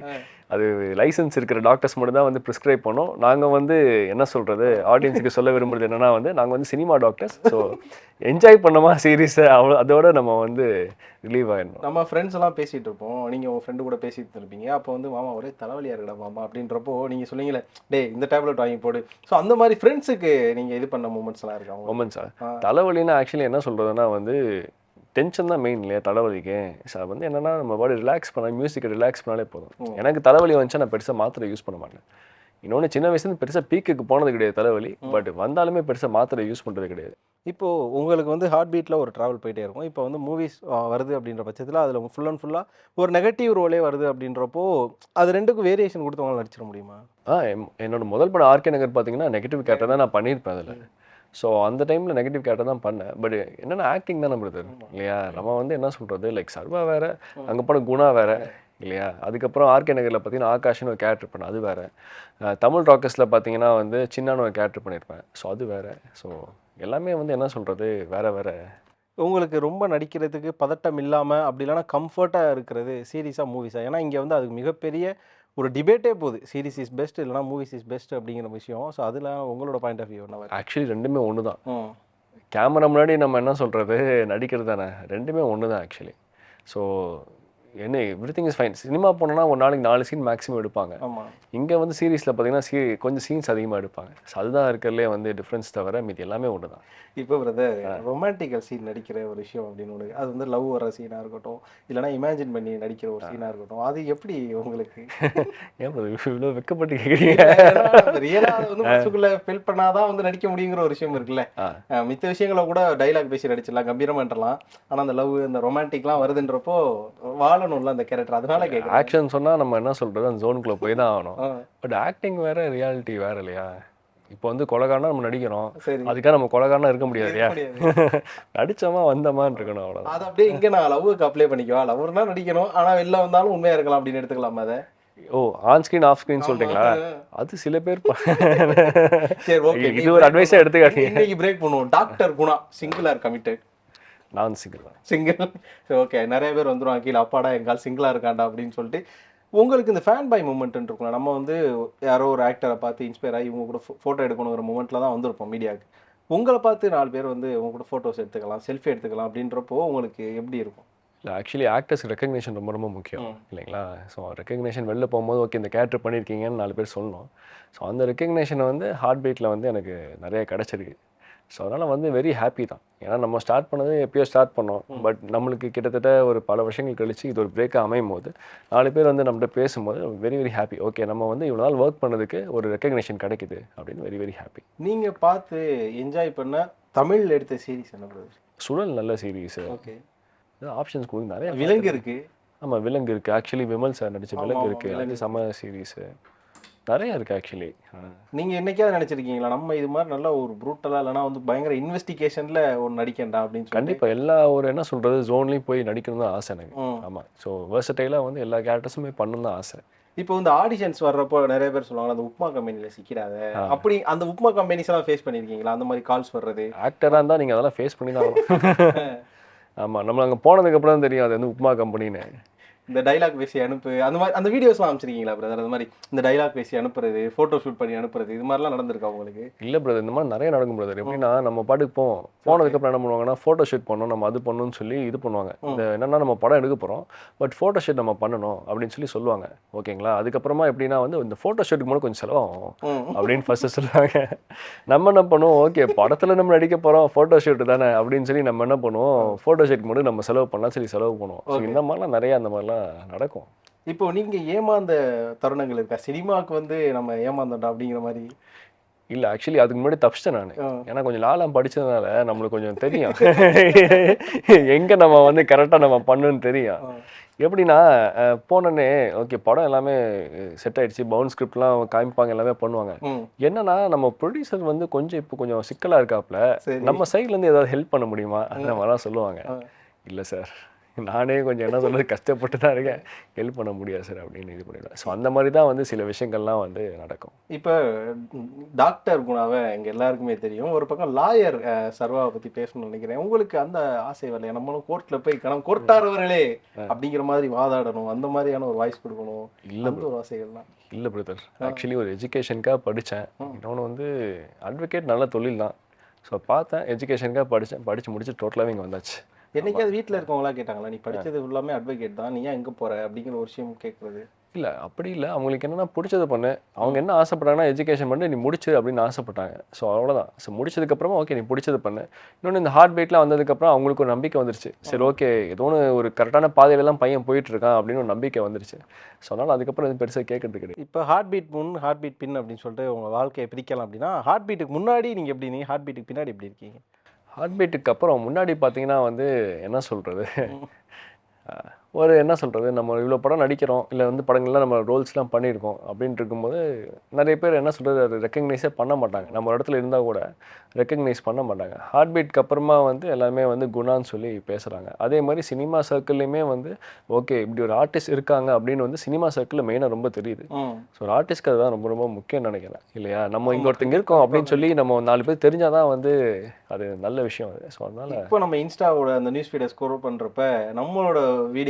அது லைசன்ஸ் இருக்கிற டாக்டர்ஸ் மட்டும் தான் வந்து ப்ரிஸ்கிரைப் பண்ணோம். நாங்கள் வந்து என்ன சொல்கிறது ஆடியன்ஸுக்கு சொல்ல விரும்புறது என்னன்னா வந்து நாங்கள் வந்து சினிமா டாக்டர்ஸ் ஸோ என்ஜாய் பண்ணோமா சீரீஸை அவ்வளோ அதோட நம்ம வந்து ரிலீவ் ஆயிடணும். நம்ம ஃப்ரெண்ட்ஸ் எல்லாம் பேசிட்டு இருப்போம். நீங்க உங்க ஃப்ரெண்டு கூட பேசிட்டு இருப்பீங்க. அப்போ வந்து மாமா ஒரே தலைவலியா இருக்குடா மாமா அப்படின்றப்போ நீங்க சொன்னீங்களே டேய் இந்த டேப்லெட் வாங்கி போடு. ஸோ அந்த மாதிரி ஃப்ரெண்ட்ஸுக்கு நீங்க இது பண்ண மூமெண்ட்ஸ் எல்லாம் இருக்கா உங்களுக்கு? மொமெண்ட்ஸா. தலைவலின்னா ஆக்சுவலி என்ன சொல்கிறதுனா வந்து டென்ஷன் தான் மெயின் இல்லையா தலைவலிக்கு? அது வந்து என்னன்னா நம்ம பாடி ரிலாக்ஸ் பண்ண மியூசிக்கை ரிலாக்ஸ் பண்ணாலே போதும். எனக்கு தலைவலி வந்துச்சா நான் பெருசாக மாத்திரை யூஸ் பண்ண மாட்டேன். இன்னொன்று சின்ன வயசுலேருந்து பெருசாக பீக்குக்கு போனது கிடையாது தலைவலி. பட் வந்தாலுமே பெருசாக மாத்திரை யூஸ் பண்ணுறது கிடையாது. இப்போ உங்களுக்கு வந்து ஹார்ட் பீட்ல ஒரு டிராவல் போயிட்டே இருக்கும். இப்போ வந்து மூவிஸ் வருது அப்படின்ற பட்சத்தில் அதில் ஃபுல் அண்ட் ஃபுல்லாக ஒரு நெகட்டிவ் ரோலே வருது அப்படின்றப்போ அது ரெண்டுக்கும் வேரியேஷன் கொடுத்து உங்களால் நடிச்சிட முடியுமா? ஆ என்னோட முதல் படம் ஆர்கே நகர் பார்த்தீங்கன்னா நெகட்டிவ் கேரக்டர் தான் நான் பண்ணியிருப்பேன் அதில். ஸோ அந்த டைமில் நெகட்டிவ் கேரக்டர் தான் பண்ணேன். பட் என்னென்ன ஆக்டிங் தானே பிரதர் இல்லையா? நம்ம வந்து என்ன சொல்கிறது லைக் சர்வா வேற அங்கே படம் குணா வேற இல்லையா? அதுக்கப்புறம் ஆர்கே நகரில் பார்த்தீங்கன்னா ஆகாஷ்னு ஒரு கேரக்டர் பண்ணேன் அது வேற. தமிழ் ராக்கர்ஸில் பார்த்தீங்கன்னா வந்து சின்னான ஒரு கேரக்டர் பண்ணியிருப்பேன் ஸோ அது வேற. ஸோ எல்லாமே வந்து என்ன சொல்கிறது வேற வேற. உங்களுக்கு ரொம்ப நடிக்கிறதுக்கு பதட்டம் இல்லாமல் அப்படி இல்லைன்னா கம்ஃபர்ட்டாக இருக்கிறது சீரியஸாக மூவிஸாக ஏன்னா இங்கே வந்து அதுக்கு மிகப்பெரிய ஒரு டிபேட்டே போகுது. சீரிஸ் இஸ் பெஸ்ட் இல்லைனா மூவிஸ் இஸ் பெஸ்ட் அப்படிங்கிற விஷயம். ஸோ அதில் உங்களோட பாயிண்ட் ஆஃப் வியூ என்ன ஆக்சுவலி ரெண்டுமே ஒன்று தான் கேமரா முன்னாடி நம்ம என்ன சொல்கிறது நடிக்கிறது தானே. ரெண்டுமே ஒன்று தான் ஆக்சுவலி ஸோ என்ன everything is fine cinema போனோன்னா ஒரு நாளைக்கு நாலு சீன் மேக்ஸிமம் எடுப்பாங்க. இங்கே வந்து சீரிஸில் பார்த்தீங்கன்னா சீ கொஞ்சம் சீன்ஸ் அதிகமாக எடுப்பாங்க. ஸோ அதுதான் இருக்கிறதுலே வந்து டிஃப்ரென்ஸ் தவிர மீதி எல்லாமே ஒன்று தான் இப்போ பிரதர் ரொமான்டிக்கல் சீன் நடிக்கிற ஒரு விஷயம் அப்படின்னு ஒன்று அது வந்து லவ் வர சீனாக இருக்கட்டும் இல்லைனா இமேஜின் பண்ணி நடிக்கிற ஒரு சீனாக இருக்கட்டும் அது எப்படி உங்களுக்கு? ஏன் இவ்வளோ வெக்கப்பட்டு கேட்குறீங்க ரியலாக அதை வந்து மனசுக்குள்ள ஃபில் பண்ணாதான் வந்து நடிக்க முடியுங்கிற ஒரு விஷயம் இருக்குல்ல. மித்த விஷயங்களை கூட டைலாக் பேசி நடிச்சிடலாம் கம்பீரமாட்டலாம் ஆனால் அந்த லவ் இந்த ரொமான்டிக்லாம் வருதுன்றப்போ வாழணும்ல அந்த கேரக்டர் அதனால கேட்குறேன் ஆக்ஷன் சொன்னால் நம்ம என்ன சொல்கிறது அந்த ஜோனுக்குள்ளே போய் தான் ஆகணும். பட் ஆக்டிங் வேற ரியாலிட்டி வேற இல்லையா? இப்போ வந்து கொலகாரனா நம்ம நடிக்கிறோம். சரி. அதுக்காக நம்ம கொலகாரனா இருக்க முடியாது இல்லையா. நடிச்சோமா வந்தோமான்னு இருக்கணும் அவ்வளோதான் அது அப்படியே இங்க நான் லவ்வுக்கு அப்ளை பண்ணிக்குவா? லவ்னா நடிக்கணும். ஆனா வெளில வந்தாலும் உண்மையா இருக்கலாம் அப்படின்னு எடுத்துக்கலாம் அதை? Oh on screen off screen சொல்லிட்டீங்களா அது சில பேர் சரி ஓகே இது ஒரு அட்வைஸாக எடுத்துக்காதீங்க. இன்னைக்கு பிரேக் பண்ணுவோம். Doctor Guna single or committed நான் சிங்கிள் சிங்கிள் ஓகே நிறைய பேர் வந்துருவாங்க கீழே அப்பாடா எங்கால் சிங்கிளா இருக்காண்டா அப்படின்னு சொல்லிட்டு. உங்களுக்கு இந்த ஃபேன் பை மூமெண்ட் இருக்கும்ல நம்ம வந்து யாரோ ஒரு ஆக்டரை பார்த்து இன்ஸ்பயர் ஆகி இவங்க கூட ஃபோட்டோ எடுக்கணுங்கிற மூமெண்ட்ல தான் வந்திருப்போம் மீடியாவுக்கு உங்களை பார்த்து நாலு பேர் வந்து உங்க கூட ஃபோட்டோஸ் எடுத்துக்கலாம் செல்ஃபி எடுத்துக்கலாம் அப்படின்றப்போ உங்களுக்கு எப்படி இருக்கும்? இல்லை ஆக்சுவலி ஆக்டர்ஸ் ரெக்கக்னேஷன் ரொம்ப ரொம்ப முக்கியம் இல்லைங்களா? ஸோ ரெக்கக்னேஷன் வெளில போகும்போது ஓகே இந்த கேரக்டர் பண்ணியிருக்கீங்கன்னு நாலு பேர் சொல்லணும். ஸோ அந்த ரெக்கக்னேஷன் வந்து ஹார்ட் பீட்டில் வந்து எனக்கு நிறைய கிடச்சிருக்கு. ஸோ அதனால் வந்து வெரி ஹாப்பி தான். ஏன்னா நம்ம ஸ்டார்ட் பண்ணது எப்பயோ ஸ்டார்ட் பண்ணோம். பட் நம்மளுக்கு கிட்டத்தட்ட ஒரு பல வருஷங்கள் கழிச்சு இது ஒரு பிரேக்காக அமையும் போது நாலு பேர் வந்து நம்மகிட்ட பேசும்போது வெரி வெரி ஹாப்பி ஓகே நம்ம வந்து இவ்வளோ நாள் ஒர்க் பண்ணதுக்கு ஒரு ரெக்கக்னேஷன் கிடைக்குது அப்படின்னு வெரி வெரி ஹாப்பி நீங்க பார்த்து என்ஜாய் பண்ண தமிழ் எடுத்த சீரிஸ் என்ன பிரதர் சுழல் நல்ல சீரீஸ் ஓகே ஆப்ஷன்ஸ் கொடுங்க நிறைய விலங்கு இருக்கு. ஆமாம் விலங்கு இருக்குது ஆக்சுவலி விமல் சார் நடிச்ச ஆமா, விலங்கு இருக்குது அது செம சீரீஸு நிறைய இருக்குது ஆக்சுவலி நீங்க என்னைக்காவது நினைச்சிருக்கீங்களா? நம்ம இது மாதிரி நல்ல ஒரு ப்ரூட்டலா இல்லைன்னா வந்து பயங்கர இன்வெஸ்டிகேஷன்ல ஒரு நடிக்கண்டா அப்படின்னு கண்டிப்பாக எல்லா ஒரு என்ன சொல்கிறது ஜோன்லேயும் போய் நடிக்கணும் தான் ஆசை எனக்கு. ஆமாம் ஸோ வேர்சடைலாக வந்து எல்லா கேரக்டர்ஸுமே பண்ணணும் தான் ஆசை. இப்போ வந்து ஆடிஷன்ஸ் வர்றப்போ நிறைய பேர் சொல்லுவாங்க அந்த உப்மா கம்பெனில சிக்கிறாத அப்படி அந்த உப்மா கம்பெனிஸ் எல்லாம் ஃபேஸ் பண்ணிருக்கீங்களா? அந்த மாதிரி கால்ஸ் வர்றது? ஆக்டராக இருந்தால் நீங்கள் அதெல்லாம் ஃபேஸ் பண்ணி தான் ஆமாம் நம்ம அங்கே போனதுக்கப்புறம் தெரியும் அது வந்து உப்மா கம்பெனின்னு இந்த டைலாக் பேசி அனுப்பு அந்த மாதிரி அந்த வீடியோஸ்லாம் அமைச்சிருக்கீங்களா பிரதர் அந்த மாதிரி இந்த டைலாக் பேசி அனுப்புறது ஃபோட்டோ ஷூட் பண்ணி அனுப்புறது இது மாதிரிலாம் நடந்திருக்கா உங்களுக்கு? இல்லை பிரதர் இந்த மாதிரி நிறைய நடக்கும் பிரதர் எப்படின்னா நம்ம பாட்டுக்கு போவோம். போனதுக்கப்புறம் என்ன பண்ணுவாங்கன்னா ஃபோட்டோ ஷூட் பண்ணணும் நம்ம அது பண்ணணும்னு சொல்லி இது பண்ணுவாங்க. இந்த என்னன்னா நம்ம படம் எடுக்க போகிறோம் பட் ஃபோட்டோ ஷூட் நம்ம பண்ணணும் அப்படின்னு சொல்லி சொல்லுவாங்க. ஓகேங்களா? அதுக்கப்புறமா எப்படின்னா வந்து இந்த ஃபோட்டோ ஷூட்டுக்கு மட்டும் கொஞ்சம் செலவாகும். அப்படின்னு ஃபர்ஸ்ட் சொல்லுவாங்க. நம்ம என்ன பண்ணுவோம்? ஓகே படத்தில் நம்ம நடிக்க போகிறோம் ஃபோட்டோ ஷூட் தானே அப்படின்னு சொல்லி நம்ம என்ன பண்ணுவோம்? ஃபோட்டோ ஷூட் மட்டும் நம்ம செலவு பண்ணலாம் சொல்லி செலவு பண்ணுவோம். இந்த மாதிரிலாம் நிறைய அந்த மாதிரிலாம் நடக்கும். இப்போ நீங்க ஏமாந்த தருணங்கள் இருக்கா? சினிமாவுக்கு வந்து நம்ம ஏமாந்தோம்டா அப்படிங்கிற மாதிரி. இல்லை ஆக்சுவலி அதுக்கு முன்னாடி தப்பிச்சிட்டேன் நான். ஏன்னா கொஞ்சம் லாலாம் படிச்சதுனால நம்மளுக்கு கொஞ்சம் தெரியும். எங்கே நம்ம வந்து கரெக்டாக நம்ம பண்ணணும்னு தெரியும். எப்படின்னா போனோடனே ஓகே படம் எல்லாமே செட் ஆயிடுச்சு. பவுன் ஸ்கிரிப்ட்லாம் காமிப்பாங்க எல்லாமே பண்ணுவாங்க. என்னன்னா நம்ம ப்ரொடியூசர் வந்து கொஞ்சம் இப்போ கொஞ்சம் சிக்கலாக இருக்காப்புல. நம்ம சைட்லேருந்து ஏதாவது ஹெல்ப் பண்ண முடியுமா? அந்த மாதிரிலாம் சொல்லுவாங்க. இல்லை சார் நானே கொஞ்சம் என்ன சொல்றது கஷ்டப்பட்டு தான் இருக்கேன். ஹெல்ப் பண்ண முடியாது சார் அப்படின்னு இது பண்ணிடுவேன். ஸோ அந்த மாதிரி தான் வந்து சில விஷயங்கள்லாம் வந்து நடக்கும். இப்போ டாக்டர் குணாவை எங்க எல்லாருக்குமே தெரியும். ஒரு பக்கம் லாயர் சர்வாவை பத்தி பேசணும்னு நினைக்கிறேன். உங்களுக்கு அந்த ஆசை வரலையா நம்மளும் கோர்ட்ல போய் கணம் கோர்ட்டாரவர்களே அப்படிங்கிற மாதிரி வாதாடணும். அந்த மாதிரியான ஒரு வாய்ஸ் கொடுக்கணும். இல்லை ஒரு ஆசைகள்லாம். இல்லை பிரதர் ஆக்சுவலி ஒரு எஜுகேஷனுக்காக படித்தேன் இன்னொன்று வந்து அட்வொகேட் நல்ல தொழில் தான் ஸோ பார்த்தேன் எஜுகேஷனுக்காக படித்தேன் படித்து முடிச்சு டோட்டலாகவே இங்கே வந்தாச்சு. என்னைக்காவது வீட்ல இருக்கவங்களா கேட்டாங்களா நீ படிச்சது எல்லாமே அட்வொகேட் தான் நீ ஏன் எங்க போற? அப்படிங்கிற ஒரு விஷயம் கேட்கறது இல்லை அப்படி இல்லை. அவங்களுக்கு என்னென்னா பிடிச்சது பண்ணு. அவங்க என்ன ஆசைப்பட்டாங்கன்னா எஜுகேஷன் பண்ணி நீ முடிச்சு அப்படின்னு ஆசைப்பட்டாங்க. ஸோ அவ்வளோதான் ஸோ முடிச்சதுக்கப்புறமா ஓகே நீ பிடிச்சது பண்ணு. இன்னொன்று இந்த ஹார்ட் பீட்லாம் வந்ததுக்கப்புறம் அவங்களுக்கு ஒரு நம்பிக்கை வந்துருச்சு. சரி ஓகே ஏதோ ஒன்று ஒரு கரெக்டான பாதையிலலாம் பையன் போயிட்டு இருக்கான் அப்படின்னு ஒரு நம்பிக்கை வந்துருச்சு. ஸோ அதனால் அதுக்கப்புறம் இது பெருசாக கேட்கறது கிடையாது. இப்போ ஹார்ட் பீட் முன் ஹார்ட் பீட் பின் அப்படின்னு சொல்லிட்டு உங்க வாழ்க்கையை பிரிக்கலாம் அப்படின்னா ஹார்ட் பீட்டுக்கு முன்னாடி நீங்க எப்படி நீங்க ஹார்ட் பீட்டுக்கு பின்னாடி எப்படி இருக்கீங்க? ஹார்ட் பீட்டுக்கு அப்புறம் முன்னாடி பார்த்தீங்கன்னா வந்து என்ன சொல்கிறது ஒரு என்ன சொல்கிறது நம்ம இவ்வளோ படம் நடிக்கிறோம் இல்லை வந்து படங்கள்லாம் நம்ம ரோல்ஸ்லாம் பண்ணியிருக்கோம் அப்படின்ட்டு இருக்கும்போது நிறைய பேர் என்ன சொல்கிறது அது ரெக்கக்னைஸே பண்ண மாட்டாங்க. நம்ம இடத்துல இருந்தால் கூட ரெக்கக்னைஸ் பண்ண மாட்டாங்க. ஹார்ட் பீட்க்கு அப்புறமா வந்து எல்லாமே வந்து குணான்னு சொல்லி பேசுகிறாங்க அதே மாதிரி சினிமா சர்க்கிள்லையுமே வந்து ஓகே இப்படி ஒரு ஆர்டிஸ்ட் இருக்காங்க அப்படின்னு வந்து சினிமா சர்க்கிளில் மெயினாக ரொம்ப தெரியுது. ஸோ ஒரு ஆர்டிஸ்ட்க்கு அதுதான் ரொம்ப ரொம்ப முக்கியம்னு நினைக்கிறேன். இல்லையா? நம்ம இங்கே ஒருத்தங்க இருக்கோம் அப்படின்னு சொல்லி நம்ம நாலு பேர் தெரிஞ்சாதான் வந்து அது நல்ல விஷயம் அது. ஸோ அதனால இப்போ நம்ம இன்ஸ்டாவோட அந்த நியூஸ் ஃபீடை ஸ்கோர் பண்றப்ப நம்மளோட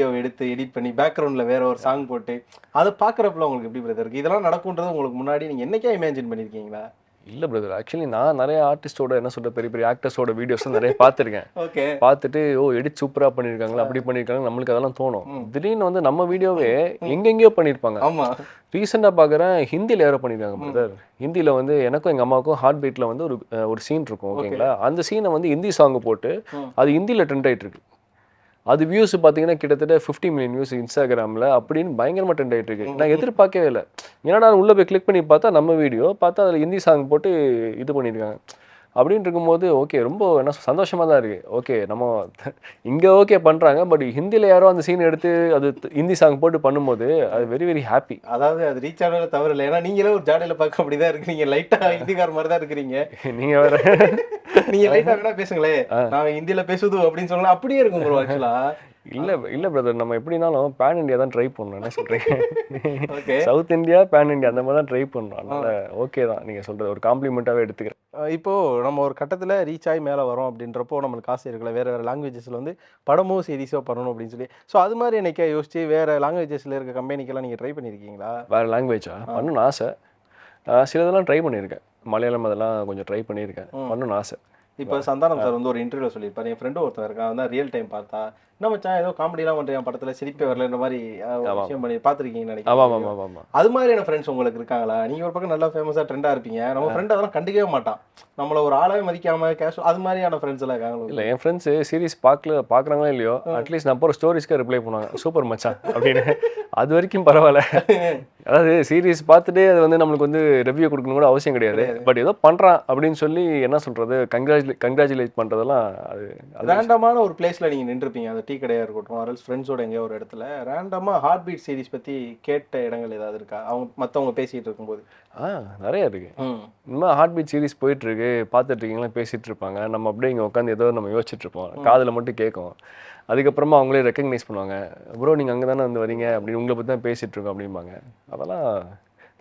வீடியோவை எடுத்து எடிட் பண்ணி பேக்ரவுண்ட்ல வேற ஒரு சாங் போட்டு அதை பார்க்குறப்பல உங்களுக்கு எப்படி பிரதர் இருக்கு? இதெல்லாம் நடக்கும்ன்றது உங்களுக்கு முன்னாடி நீங்க என்னைக்கா இமேஜின் பண்ணிருக்கீங்களா? இல்லை பிரதர் ஆக்சுவலி நான் நிறைய ஆர்டிஸ்டோட என்ன சொல்ற பெரிய பெரிய ஆக்டர்ஸோட வீடியோஸ் நிறைய பார்த்துருக்கேன். ஓகே பார்த்துட்டு ஓ எடிட் சூப்பராக பண்ணியிருக்காங்களா அப்படி பண்ணியிருக்காங்க நம்மளுக்கு அதெல்லாம் தோணும். திடீர்னு வந்து நம்ம வீடியோவே எங்கெங்கேயோ பண்ணியிருப்பாங்க ஆமா. ரீசெண்டாக பார்க்குறேன் ஹிந்தியில் யாரோ பண்ணியிருக்காங்க பிரதர் ஹிந்தியில் வந்து எனக்கும் எங்கள் அம்மாவுக்கும் ஹார்ட் பீட்டில் வந்து ஒரு ஒரு சீன் இருக்கும் ஓகேங்களா அந்த சீனை வந்து ஹிந்தி சாங் போட்டு. அது ஹிந்தியில் ட்ரெண்ட் ஆயிட்டு இருக்கு. அது வியூஸ் பார்த்தீங்கன்னா கிட்டத்தட்ட ஃபிஃப்டி மில்லியன் வியூஸ் இன்ஸ்டாகிராமில் அப்படின்னு பயங்கரமாக ட்ரெண்ட் ஆயிட்டு இருக்கு. நான் எதிர்பார்க்கவே இல்லை. ஏன்னா நான் உள்ளே போய் கிளிக் பண்ணி பார்த்தா நம்ம வீடியோ பார்த்தா அதில் ஹிந்தி சாங் போட்டு இது பண்ணியிருக்காங்க அப்படின்னு இருக்கும்போது ஓகே ரொம்ப என்ன சொ- சந்தோஷமா தான் இருக்கு. ஓகே நம்ம இங்கே ஓகே பண்ணுறாங்க பட் ஹிந்தியில் யாரோ அந்த சீன் எடுத்து அது ஹிந்தி சாங் போட்டு பண்ணும்போது அது வெரி வெரி ஹாப்பி அதாவது அது ரீச் ஆனது தவறு இல்லை. ஏன்னா நீங்களே ஒரு ஜாடையில பார்க்க அப்படிதான் இருக்கீங்க லைட்டா ஹிந்திக்கார மாதிரி தான் இருக்கிறீங்க. நீங்கள் வேற நீங்க லைட்டா வேணா பேசுங்களேன். நான் ஹிந்தியில பேசுது அப்படின்னு சொல்லலாம் அப்படியே இருக்கும் ப்ரோ ஆக்சுவலா இல்லை இல்லை பிரதர் நம்ம எப்படினாலும் பேன் இந்தியா தான் ட்ரை பண்ணணும். என்ன சொல்கிறீங்க சவுத் இந்தியா பேன் இந்தியா அந்த மாதிரி தான் ட்ரை பண்ணணும். அதனால ஓகே தான். நீங்கள் சொல்கிறது ஒரு காம்ப்ளிமெண்ட்டாகவே எடுத்துக்கிறேன். இப்போ நம்ம ஒரு கட்டத்துல ரீச் ஆகி மேல வரோம் அப்படின்றப்போ நம்மளுக்கு ஆசை இருக்குல்ல வேற வேற லாங்குவேஜஸ்ல வந்து படமோ சீரிஸோ பண்ணணும் அப்படின்னு சொல்லி. ஸோ அது மாதிரி என்னைக்கா யோசிச்சு வேற லாங்குவேஜஸ்ல இருக்க கம்பெனிக்கெல்லாம் நீங்க ட்ரை பண்ணிருக்கீங்களா? வேறு லாங்குவேஜா பண்ணணும்னு ஆசை. சிலதெல்லாம் ட்ரை பண்ணியிருக்கேன். மலையாளம் அதெல்லாம் கொஞ்சம் ட்ரை பண்ணியிருக்கேன். பண்ணணும்னு ஆசை. இப்போ சந்தானம் சார் வந்து ஒரு இன்டர்வியூ சொல்லியிருப்பாரு. என் ஃப்ரெண்டு ஒருத்தன் இருக்கான். தான் ரியல் டைம் பார்த்தா என்ன மச்சான் ஏதோ காமெடிலாம் பண்றேன் படத்துல? சிரிப்பே வரலன்ற மாதிரி. விஷயம் பண்ணி பார்த்துருக்கீங்கன்னு நினைக்கிறேன். அது மாதிரியான ஃப்ரெண்ட்ஸ் உங்களுக்கு இருக்காங்களா? நீங்க ஒரு பக்கம் நல்லா ஃபேமஸா ட்ரெண்டா இருப்பீங்க. நம்ம ஃப்ரெண்ட் அதெல்லாம் கண்டுக்கவே மாட்டான். நம்மள ஒரு ஆளாவே மதிக்காம கேஷ் அது மாதிரியான ஃப்ரெண்ட்ஸ் எல்லாம் இருக்காங்களா இல்லை என் ஃப்ரெண்ட்ஸு சீரிஸ் பார்க்கல பார்க்குறாங்களோ இல்லையோ அட்லீஸ்ட் நான் போகிற ஸ்டோரிஸ்க்கு ரிப்ளை பண்ணுவாங்க. சூப்பர் மச்சான் அப்படின்னு. அது வரைக்கும் பரவாயில்ல. அதாவது சீரிஸ் பார்த்துட்டு அது வந்து நம்மளுக்கு வந்து ரிவ்யூ கொடுக்கணும் கூட அவசியம் கிடையாது. பட் ஏதோ பண்ணுறான் அப்படின்னு சொல்லி என்ன சொல்கிறது கங்க்ராச்சுலே கங்க்ராச்சுலேட் பண்ணுறதெல்லாம் அது ரேண்டமான ஒரு பிளேஸ்ல நீங்க நின்றுப்பீங்க அந்த டீ கடையா இருக்கட்டும் அரல்ஸ் ஃப்ரெண்ட்ஸோட எங்கேயோ ஒரு இடத்துல ரேண்டமா ஹார்ட் பீட் சீரிஸ் பத்தி கேட்ட இடங்கள் ஏதாவது இருக்கா? அவங்க மத்தவங்க பேசிட்டு இருக்கும்போது. ஆ நிறைய இருக்குது ம். இனிமேல் ஹார்ட் பீட் சீரிஸ் போயிட்டுருக்கு பார்த்துட்டு இருக்கீங்களா பேசிகிட்டு இருப்பாங்க. நம்ம அப்படியே இங்கே உட்காந்து ஏதோ நம்ம யோசிச்சுட்டு இருப்போம். காதில் மட்டும் கேட்கும். அதுக்கப்புறமா அவங்களே ரெக்கக்னைஸ் பண்ணுவாங்க. ப்ரோ நீங்கள் அங்கே தானே வந்து வரீங்க? அப்படின்னு உங்களை பற்றி தான் பேசிகிட்டு இருக்கோம் அப்படிம்பாங்க. அதெல்லாம்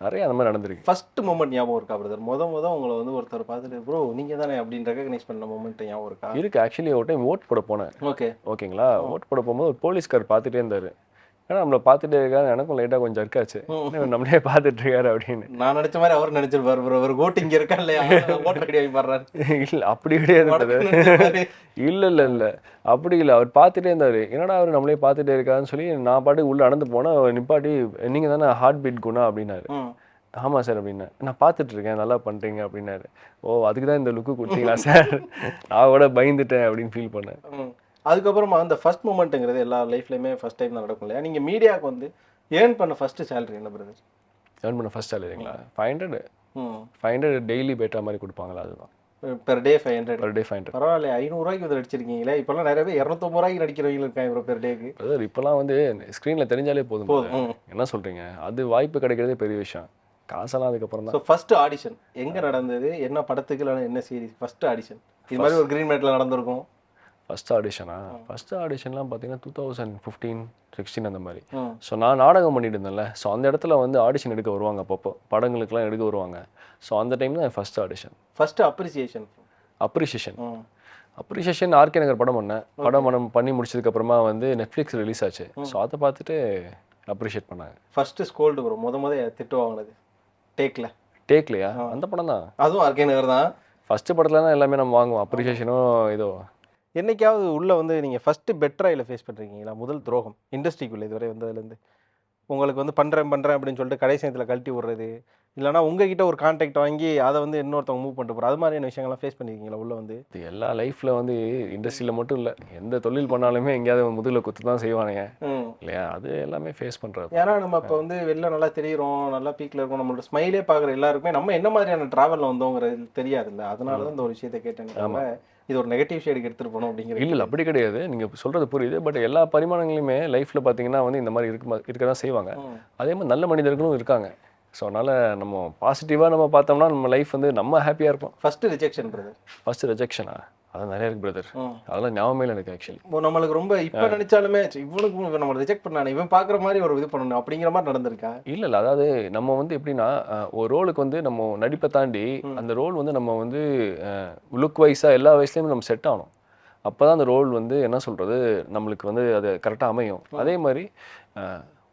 நிறைய அந்த மாதிரி நடந்திருக்கு. ஃபர்ஸ்ட் மூமெண்ட் ஞாபகம் இருக்கா பிரதர் முத முத உங்களை வந்து ஒருத்தர் பார்த்துட்டு ப்ரோ நீங்க தானே அப்படின்னு ரெகக்னைஸ் பண்ண மூமெண்ட் ஞாபகம் இருக்கா? இருக்கு. ஆக்சுவலி ஒரு டைம் ஓட் போட போனேன். ஓகே ஓகேங்களா ஓட் போட போகும்போது ஒரு போலீஸ்கார் பார்த்துட்டே இருந்தார். ஏன்னா நம்மளை பார்த்துட்டே இருக்காரு. எனக்கும் லைட்டாக கொஞ்சம் இருக்காச்சு நம்மளே பார்த்துட்டு இருக்காரு அப்படின்னு. நான் நினைச்ச மாதிரி அவர் நினைச்சிருப்பாரு ப்ரோ ஒரு கோட் இங்க இருக்கா இல்லையா? ஓட்டர் ஆகி பாடுறாரு இல்லை அப்படி கிடையாது. இல்ல இல்ல இல்ல. அப்படி இல்ல. அவர் பார்த்துட்டே இருந்தாரு. என்னடா அவர் நம்மளே பார்த்துட்டே இருக்காருன்னு சொல்லி நான் பாட்டுக்கு உள்ள நடந்து போனா அவர் நிப்பாட்டி நீங்க தானே ஹார்ட் பீட் குணா? அப்படின்னாரு. ம். ஆமா சார் அப்படின்னேன் நான் பார்த்துட்டு இருக்கேன். நல்லா பண்றீங்க அப்படின்னாரு. ஓ அதுக்கு தான் இந்த லுக்கு கொடுத்தீங்களா சார் நான் கூட பயந்துட்டேன் அப்படின்னு ஃபீல் பண்ணேன். அதுக்கப்புறமா அந்த ஃபர்ஸ்ட் மூமெண்ட்டுங்கிறது எல்லா லைஃப்லயுமே ஃபர்ஸ்ட் டைம் நடக்கும் இல்லையா நீங்க மீடியாவுக்கு வந்து ஏர்ன் பண்ண ஃபர்ஸ்ட் சேலரி என்ன பிரதர் ஏர்ன் பண்ண first சேலரிங்களா five hundred five hundred daily batta மாதிரி கொடுப்பாங்களா அதுதான். Per day five hundred per day five hundred பரவாயில்ல ஐநூறுரூவாய்க்கு வந்து நடிச்சிருக்கீங்களே இப்போல்லாம் நிறைய பேர் இரநூத்தொம்பது ரூபாய்க்கு நடிக்கிறவங்க இருக்காங்க ப்ரோ பெர் டேக்கு பிரதர் இப்போலாம் வந்து ஸ்க்ரீனில் தெரிஞ்சாலே போதும் போதும். என்ன சொல்றீங்க? அது வாய்ப்பு கிடைக்கிறதே பெரிய விஷயம். காசெல்லாம் அதுக்கப்புறம் தான். ஸோ ஃபர்ஸ்ட் ஆடிஷன் எங்க நடந்தது? என்ன படத்துக்கு இல்லைன்னா என்ன சீரிஸ் ஃபர்ஸ்ட் ஆடிஷன் இது மாதிரி ஒரு கிரீன் மேட்ல நடந்திருக்கும். ஃபஸ்ட் ஆடிஷனா ஃபஸ்ட் ஆடிஷன்லாம் பார்த்தீங்கன்னா டூ தௌசண்ட் ஃபிஃப்டீன் சிக்ஸ்டீன் அந்த மாதிரி. ஸோ நான் நாடகம் பண்ணிட்டு இருந்தேன்ல ஸோ அந்த இடத்துல வந்து ஆடிஷன் எடுக்க வருவாங்க அப்பப்போ. படங்களுக்குலாம் எடுக்க வருவாங்க. ஸோ அந்த டைம் தான் first audition first appreciation appreciation ம் அப்ரிஷியேஷன் ஆர்கே நகர் படம் பண்ணேன். படம் படம் பண்ணி முடிச்சதுக்கப்புறமா வந்து நெட்ஃப்ளிக்ஸ் ரிலீஸ் ஆச்சு. ஸோ அதை பார்த்துட்டு அப்ரிஷியேட் பண்ணாங்க. ஃபர்ஸ்ட் ஸ்கோல்டு ப்ரோ முத முத திட்டு வாங்கினது. டேக்ல டேக்லையா அந்த படம் தான். அதுவும் ஆர்கே நகர் தான். ஃபஸ்ட்டு படத்துல தான் எல்லாமே நம்ம வாங்குவோம். அப்ரிஷியேஷனும் இதோ. என்னைக்காவது உள்ள வந்து நீங்க ஃபர்ஸ்ட் பெட்ராயில் ஃபேஸ் பண்ணிருக்கீங்களா முதல் துரோகம் இண்டஸ்ட்ரிக்குள்ள இதுவரை வந்ததுலேருந்து. உங்களுக்கு வந்து பண்றேன் பண்றேன் அப்படின்னு சொல்லிட்டு கடைசி நேரத்தில் கழட்டி விடுறது. இல்லைனா உங்ககிட்ட ஒரு கான்டாக்ட் வாங்கி அதை வந்து இன்னொருத்தவங்க மூவ் பண்ணிட்டு போகிற அது மாதிரியான விஷயங்கள்லாம் ஃபேஸ் பண்ணிருக்கீங்களா உள்ள வந்து? இது எல்லா லைஃப்பில் வந்து இண்டஸ்ட்ரியில் மட்டும் இல்லை எந்த தொழில் பண்ணாலுமே எங்கேயாவது முதுகில் குத்து தான் செய்வானுங்க. இல்லையா? அது எல்லாமே ஃபேஸ் பண்ணுறது ஏன்னா நம்ம இப்போ வந்து வெளில நல்லா தெரியுறோம் நல்லா பீக்ல இருக்கோம் நம்மளோட ஸ்மைலே பார்க்குற எல்லாருக்குமே நம்ம என்ன மாதிரியான டிராவலில் வந்தோங்கிறது தெரியாதுல்ல. அதனால தான் இந்த ஒரு விஷயத்தை கேட்டேன் இது ஒரு நெகட்டிவ் ஷேடுக்கு எடுத்துட்டு போகணும் அப்படிங்கிற இல்லை இல்லை அப்படி கிடையாது. நீங்கள் சொல்கிறது புரியுது. பட் எல்லா பரிமாணங்களையுமே லைஃப்பில் பார்த்தீங்கன்னா வந்து இந்த மாதிரி இருக்க இருக்க தான் செய்வாங்க. அதே மாதிரி நல்ல மனிதர்களும் இருக்காங்க. ஸோ அதனால் நம்ம பாசிட்டிவாக நம்ம பார்த்தோம்னா நம்ம லைஃப் வந்து நம்ம ஹாப்பியாக இருப்போம். ஃபர்ஸ்ட் ரிஜெக்ஷன் ஃபஸ்ட்டு ரிஜெக்ஷனா அது நிறைய இருக்கு பிரதர். அதெல்லாம் ஞாபகமே இல்லை எனக்கு ஆக்சுவலி இப்போ நம்மளுக்கு ரொம்ப இப்போ நினைச்சாலுமே ச்சே, இவனுக்கு இவன் நம்மளை ரிஜெக்ட் பண்ணானே இவன் பார்க்குற மாதிரி ஒரு இது பண்ணணும் அப்படிங்கிற மாதிரி நடந்திருக்கா? இல்லை இல்லை. அதாவது நம்ம வந்து எப்படின்னா ஒரு ரோலுக்கு வந்து நம்ம நடிப்பை தாண்டி அந்த ரோல் வந்து நம்ம வந்து லுக் வைஸாக எல்லா வயசுலையுமே நம்ம செட் ஆகணும். அப்போ தான் அந்த ரோல் வந்து என்ன சொல்கிறது நம்மளுக்கு வந்து அது கரெக்டாக அமையும். அதே மாதிரி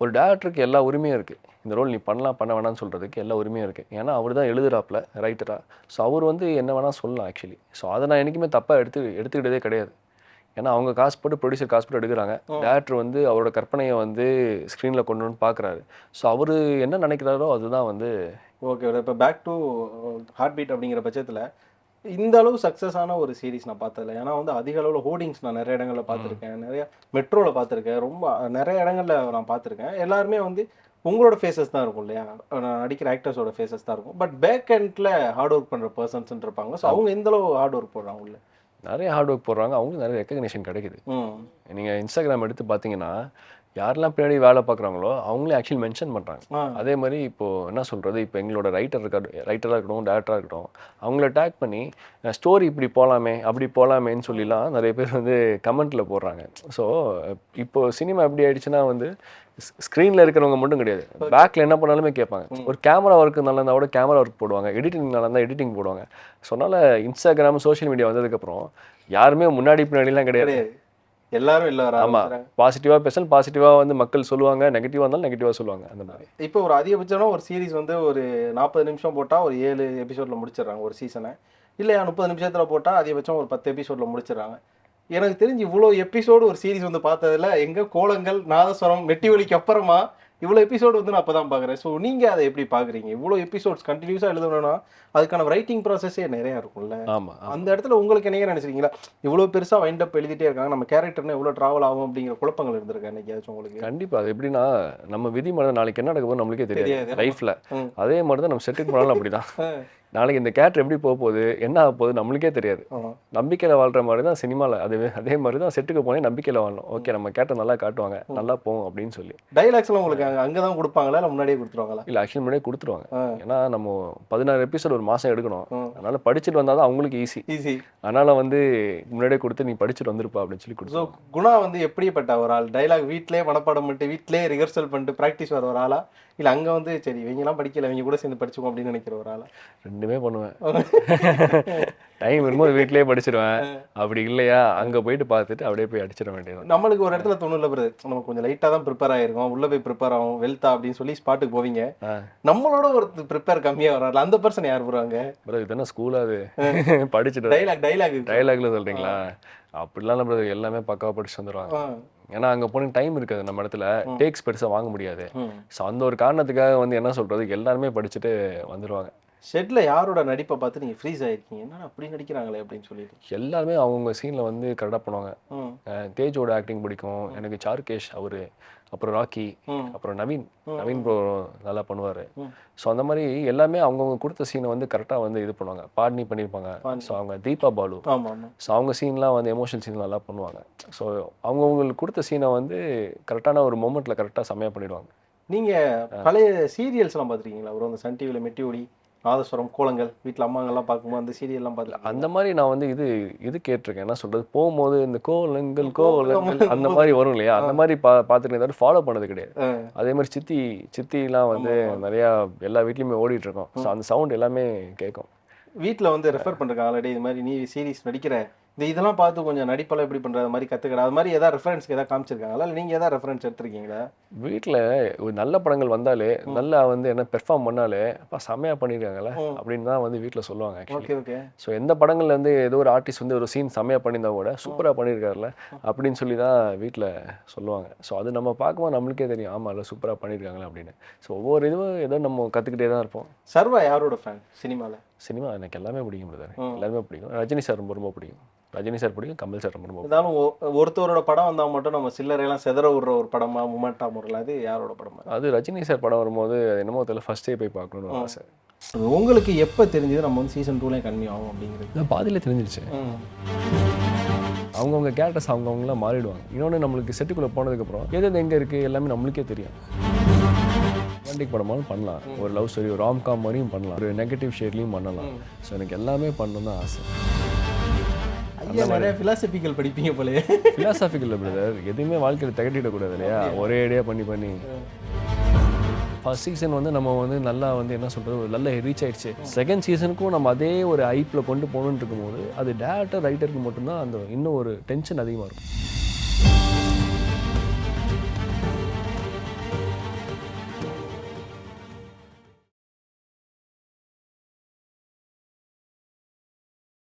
ஒரு டேரக்டருக்கு எல்லா உரிமையும் இருக்குது இந்த ரோல் நீ பண்ணலாம் பண்ண வேணாம்னு சொல்கிறதுக்கு எல்லா உரிமையும் இருக்குது ஏன்னா அவர் தான் எழுதுறாப்புல ரைட்டராக ஸோ அவர் வந்து என்ன வேணால் சொல்லலாம் ஆக்சுவலி ஸோ அதை நான் என்றைக்குமே தப்பாக எடுத்து எடுத்துக்கிட்டதே கிடையாது. ஏன்னா அவங்க காசு போட்டு ப்ரொடியூசர் காசு போட்டு எடுக்கிறாங்க. டேரக்டர் வந்து அவரோட கற்பனையை வந்து ஸ்க்ரீனில் கொண்டு வந்து பார்க்குறாரு ஸோ அவர் என்ன நினைக்கிறாரோ அதுதான் வந்து ஓகே இப்போ பேக் டு ஹார்ட் பீட் அப்படிங்கிற பட்சத்தில் இந்த அளவு சக்ஸஸ் ஆன ஒரு சீரிஸ் நான் பார்த்ததில்ல. ஏன்னா வந்து அதிக அளவில் ஹோர்டிங்ஸ் நான் நிறைய இடங்கள்ல பார்த்துருக்கேன். நிறைய மெட்ரோவில் பார்த்துருக்கேன். ரொம்ப நிறைய இடங்கள்ல நான் பார்த்துருக்கேன். எல்லாருமே வந்து உங்களோட ஃபேஸஸ் தான் இருக்கும் இல்லையா? நான் நடிக்கிற ஆக்டர்ஸோட ஃபேஸஸ் தான் இருக்கும். பட் பேக் எண்டில் ஹார்ட் ஒர்க் பண்ணுற பர்சன்ஸ் இருப்பாங்க. ஸோ அவங்க எந்த அளவு ஹார்ட் ஒர்க் போடுறாங்க உள்ள? நிறைய ஹார்ட் ஒர்க் போடுறாங்க. அவங்களுக்கு நிறைய ரெக்கக்னிஷன் கிடைக்குது. நீங்கள் இன்ஸ்டாகிராம் எடுத்து பார்த்தீங்கன்னா யாரெல்லாம் பின்னாடி வேலை பார்க்குறாங்களோ அவங்களே ஆக்சுவலி மென்ஷன் பண்ணுறாங்க அதே மாதிரி இப்போது என்ன சொல்கிறது இப்போ எங்களோட ரைட்டர் இருக்க ரைட்டராக இருக்கட்டும் டேரக்டராக இருக்கட்டும் அவங்கள டேக் பண்ணி ஸ்டோரி இப்படி போகலாமே அப்படி போகலாமேன்னு சொல்லிலாம் நிறைய பேர் வந்து கமெண்ட்டில் போடுறாங்க. ஸோ இப்போ சினிமா எப்படி ஆயிடுச்சுன்னா வந்து ஸ்க்ரீனில் இருக்கிறவங்க மட்டும் கிடையாது. பேக்கில் என்ன பண்ணாலுமே கேட்பாங்க. ஒரு கேமரா ஒர்க்கு நல்லா இருந்தால் கூட கேமரா ஒர்க் போடுவாங்க. எடிட்டிங் நல்லா இருந்தால் எடிட்டிங் போடுவாங்க. ஸோ அதனால் இன்ஸ்டாகிராம் சோஷியல் மீடியா வந்ததுக்கப்புறம் யாருமே முன்னாடி பின்னாடிலாம் கிடையாது. எல்லாரும் இல்லை வர ஆமா. ஆரம்பிச்சுறாங்க. பாசிட்டிவாக பேசணும் பாசிட்டிவாக வந்து மக்கள் சொல்லுவாங்க நெகட்டிவாக இருந்தாலும் நெகட்டிவாக சொல்லுவாங்க அந்த மாதிரி. இப்போ ஒரு அதிகபட்சம்னா ஒரு சீரிஸ் வந்து ஒரு நாற்பது நிமிஷம் போட்டால் ஒரு ஏழு எபிசோடில் முடிச்சிடுறாங்க ஒரு சீசனை இல்லையா முப்பது நிமிஷத்தில் போட்டால் அதிகபட்சம் ஒரு பத்து எபிசோடில் முடிச்சிடுறாங்க. எனக்கு தெரிஞ்சு இவ்வளோ எபிசோடு ஒரு சீரிஸ் வந்து பார்த்ததுல எங்க கோலங்கள் நாதஸ்வரம் மெட்டி ஒலிக்கு அப்புறமா இவ்வளோ எபிசோடு வந்து நான் அப்போ தான் பார்க்குறேன். ஸோ நீங்கள் அதை எப்படி பார்க்குறீங்க? இவ்வளோ எபிசோட்ஸ் கண்டினியூஸாக எழுதணும்னா அதுக்கான ரைட்டிங் ப்ராசஸே நிறையா இருக்கும்ல. ஆமா அந்த இடத்துல உங்களுக்கு என்ன நினைச்சிருக்கீங்களா? இவ்வளோ பெருசாக வைண்ட் அப் எழுதிட்டே இருக்காங்க நம்ம கேரக்டர்னு எவ்வளோ ட்ராவல் ஆகும் அப்படிங்கிற குழப்பங்கள் இருந்திருக்கா என்னைக்காச்சும் உங்களுக்கு? கண்டிப்பா. அது எப்படின்னா நம்ம விதி மாதிரி நாளைக்கு என்ன நடக்க போகுது நம்மளுக்கே தெரியாது. ம். அதே மாதிரி தான் நம்ம செட்டுக்கு போனாலும் அப்படிதான். ஆ. நாளைக்கு இந்த கேரக்டர் எப்படி போக போகுது என்ன ஆக போகுது நம்மளுக்கே தெரியாது. நம்பிக்கையில வாழ்ற மாதிரி தான் சினிமால அது அதே மாதிரி தான் செட்டுக்கு போனே நம்பிக்கையில வாழணும். ஓகே நம்ம கேரக்டர் நல்லா காட்டுவாங்க நல்லா போவோம் அப்படின்னு சொல்லி. டைலாக்ஸ்லாம் உங்களுக்கு அங்கே அங்கே தான் கொடுப்பாங்களா? இல்லை முன்னாடியே கொடுத்துருவாங்களா? இல்ல ஆக்சுவலி முன்னாடியே கொடுத்துருவாங்க. ஏன்னா நம்ம பதினாறு எபிசோட் ஒரு மாசம் எடுக்கணும். அதனால படிச்சுட்டு வந்தால் தான் அவங்களுக்கு ஈஸி ஈஸி அதனால வந்து முன்னாடியே கொடுத்து நீ படிச்சுட்டு வந்திருப்பா அப்படின்னு சொல்லி ஸோ கொடுத்தோம் குணா வந்து எப்படிப்பட்ட ஒரு ஆள்? டைலாக் வீட்டிலே மனப்பாடம் பண்ணிட்டு வீட்டிலே ரிஹர்சல் பண்ணிட்டு ப்ராக்டிஸ் வர ஒரு ஆளா? இல்லை அங்கே வந்து சரி இவங்கெல்லாம் படிக்கல இவங்க கூட சேர்ந்து படிச்சுக்கோ அப்படின்னு நினைக்கிற ஒரு ஆளா? ரெண்டுமே பண்ணுவேன். டைம் இருக்கும்போது வீட்லயே படிச்சிருவேன். அப்படி இல்லையா? அங்க போயிட்டு பார்த்துட்டு அப்படியே போய் அடிச்சிட வேண்டியது நம்மளுக்கு ஒரு இடத்துல தோணுல பிறகு நம்ம கொஞ்சம் லைட்டாக தான் ப்ரிப்பேர் ஆயிருக்கோம். உள்ள போய் ப்ரிப்பேர் ஆகும். வெல்த்தா அப்படின்னு சொல்லி ஸ்பாட்டுக்கு போவீங்க. நம்மளோட ஒரு ப்ரிப்பேர் கம்மியாக வராது அந்த பர்சன் யார் போகிறாங்க ப்ரோ இதுதானே ஸ்கூல் அது? படிச்சுட்டு டைலாக் டைலாக் டைலாக்ல சொல்றீங்களா? அப்படிலாம் நம்ம எல்லாமே பக்காவா படிச்சு வந்துருவாங்க. ஏன்னா அங்க போன டைம் இருக்காது நம்ம இடத்துல. டேக்ஸ் பெருசா வாங்க முடியாது. ஸோ அந்த ஒரு காரணத்துக்காக வந்து என்ன சொல்றது? எல்லாருமே படிச்சுட்டு வந்துருவாங்க. ஷெட்ல யாரோட நடிப்பை பார்த்து நீங்க ஃப்ரீஸ் ஆயிருக்கீங்க? என்ன அப்படி நடிக்கிறாங்களே அப்படின்னு சொல்லிட்டு. எல்லாருமே அவங்கவுங்க சீன்ல வந்து கரெக்டாக பண்ணுவாங்க. தேஜோட ஆக்டிங் பிடிக்கும். எனக்கு சாருகேஷ் அவரு அப்புறம் ராக்கி அப்புறம் நவீன். நவீன் ப்ரோ நல்லா பண்ணுவார். ஸோ அந்த மாதிரி எல்லாமே அவங்கவுங்க கொடுத்த சீனை வந்து கரெக்டாக வந்து இது பண்ணுவாங்க. பாட்னி பண்ணியிருப்பாங்க ஸோ அவங்க தீபா பாலு. ஸோ அவங்க சீன்லாம் வந்து எமோஷனல் சீன் நல்லா பண்ணுவாங்க. ஸோ அவங்கவுங்களுக்கு கொடுத்த சீனை வந்து கரெக்டான ஒரு மொமெண்ட்டில் கரெக்டாக செம்மையாக பண்ணிடுவாங்க. நீங்க பழைய சீரியல்ஸ் எல்லாம் பார்த்துருக்கீங்களா? ஒரு அந்த சன் டிவியில் மெட்டியோடி நாதஸ்வரம் கோலங்கள் வீட்டில் அம்மாங்கெல்லாம் பார்க்கும்போது அந்த சீரியல்லாம் பார்த்து அந்த மாதிரி நான் வந்து இது இது கேட்டிருக்கேன். என்ன சொல்றது? போகும்போது இந்த கோலங்கள் கோலங்கள் அந்த மாதிரி வரும் இல்லையா? அந்த மாதிரி பா பார்த்துட்டு தவிர ஃபாலோ பண்ணது கிடையாது. அதே மாதிரி சித்தி சித்திலாம் வந்து நிறையா எல்லா வீட்லேயுமே ஓடிட்டு இருக்கோம் ஸோ அந்த சவுண்ட் எல்லாமே கேட்கும். வீட்டில் வந்து ரெஃபர் பண்ணுறாங்க ஆல்ரெடி இது மாதிரி நீ சீரிஸ் நடிக்கிற இந்த இதெல்லாம் பார்த்து கொஞ்சம் நடிப்பெல்லாம் எப்படி பண்ணுற மாதிரி கற்றுக்கிற அது மாதிரி ஏதாவது ரெஃபரன்ஸ்க்கு ஏதாவது காமிச்சிருக்காங்களா? இல்லை நீங்கள் ஏதாவது ரெஃபரன்ஸ் எடுத்திருக்கீங்களா? வீட்டில் ஒரு நல்ல படங்கள் வந்தாலே நல்லா வந்து என்ன பெர்ஃபார்ம் பண்ணாலே அப்பா செம்மையாக பண்ணியிருக்காங்கல்ல அப்படின்னு தான் வந்து வீட்டில் சொல்லுவாங்க ஓகே ஓகே. ஸோ எந்த படங்கள்ல இருந்து ஏதோ ஒரு ஆர்டிஸ்ட் வந்து ஒரு சீன் செம்மையாக பண்ணியிருந்தா கூட சூப்பராக பண்ணியிருக்காருல அப்படின்னு சொல்லி தான் வீட்டில் சொல்லுவாங்க. ஸோ அது நம்ம பார்க்கும்போது நம்மளுக்கே தெரியும். ஆமாம் இல்லை சூப்பராக பண்ணியிருக்காங்களே அப்படின்னு. ஸோ ஒவ்வொரு இதுவும் ஏதோ நம்ம கற்றுக்கிட்டே தான் இருப்போம். சர்வா யாரோட ஃபேன் சினிமாவில் சினிமா எனக்கு எல்லாமே பிடிக்கும் பிரதர் எல்லாருமே பிடிக்கும். ரஜினி சார் ரொம்ப ரொம்ப பிடிக்கும். ரஜினி சார் பிடிக்கும் கமல் சார் ரொம்ப. இருந்தாலும் ஒருத்தரோட படம் வந்தால் மட்டும் நம்ம சில்லறையெல்லாம் செதற விடுற ஒரு படமா மூமெண்ட்டாக முறையில் அது யாரோட படமா? அது ரஜினி சார் படம் வரும்போது என்னமோ தெரியல ஃபஸ்ட்டே போய் பார்க்கணும்னு ஒரு ஆசை. உங்களுக்கு எப்போ தெரிஞ்சது நம்ம வந்து சீசன் டூலேயும் கன்னியூ ஆகும் அப்படிங்கிறது? பாதியிலே தெரிஞ்சிருச்சு. அவங்கவுங்க கேரக்டர்ஸ் அவங்கவுங்களாம் மாறிடுவாங்க. இன்னொன்று நம்மளுக்கு செட்டுக்குள்ளே போனதுக்கப்புறம் எது எது எங்கே இருக்குது எல்லாமே நம்மளுக்கே தெரியும். ரொமான்டிக் படமாலும் பண்ணலாம். ஒரு லவ் ஸ்டோரி ஒரு ராம் காம் மாதிரியும் பண்ணலாம். ஒரு நெகட்டிவ் ஷேட்லையும் பண்ணலாம். ஸோ எனக்கு எல்லாமே பண்ணணும் தான் ஆசை. ஐயா நிறைய ஃபிலாசபிக்கல் படிப்பீங்க போலயே. ஃபிலாசபிக்கல் பிரதர் எதுவுமே வாழ்க்கையில் திகட்டிடக்கூடாது இல்லையா? ஒரே ஐடியா பண்ணி பண்ணி. ஃபர்ஸ்ட் சீசன் வந்து நம்ம வந்து நல்லா வந்து என்ன சொல்கிறது நல்ல ரீச் ஆயிடுச்சு. செகண்ட் சீசனுக்கும் நம்ம அதே ஒரு ஐப்பில் கொண்டு போகணுன்னு இருக்கும்போது அது டேரக்டர் ரைட்டருக்கு மட்டும்தான் அந்த இன்னும் ஒரு டென்ஷன் அதிகமாக இருக்கும்.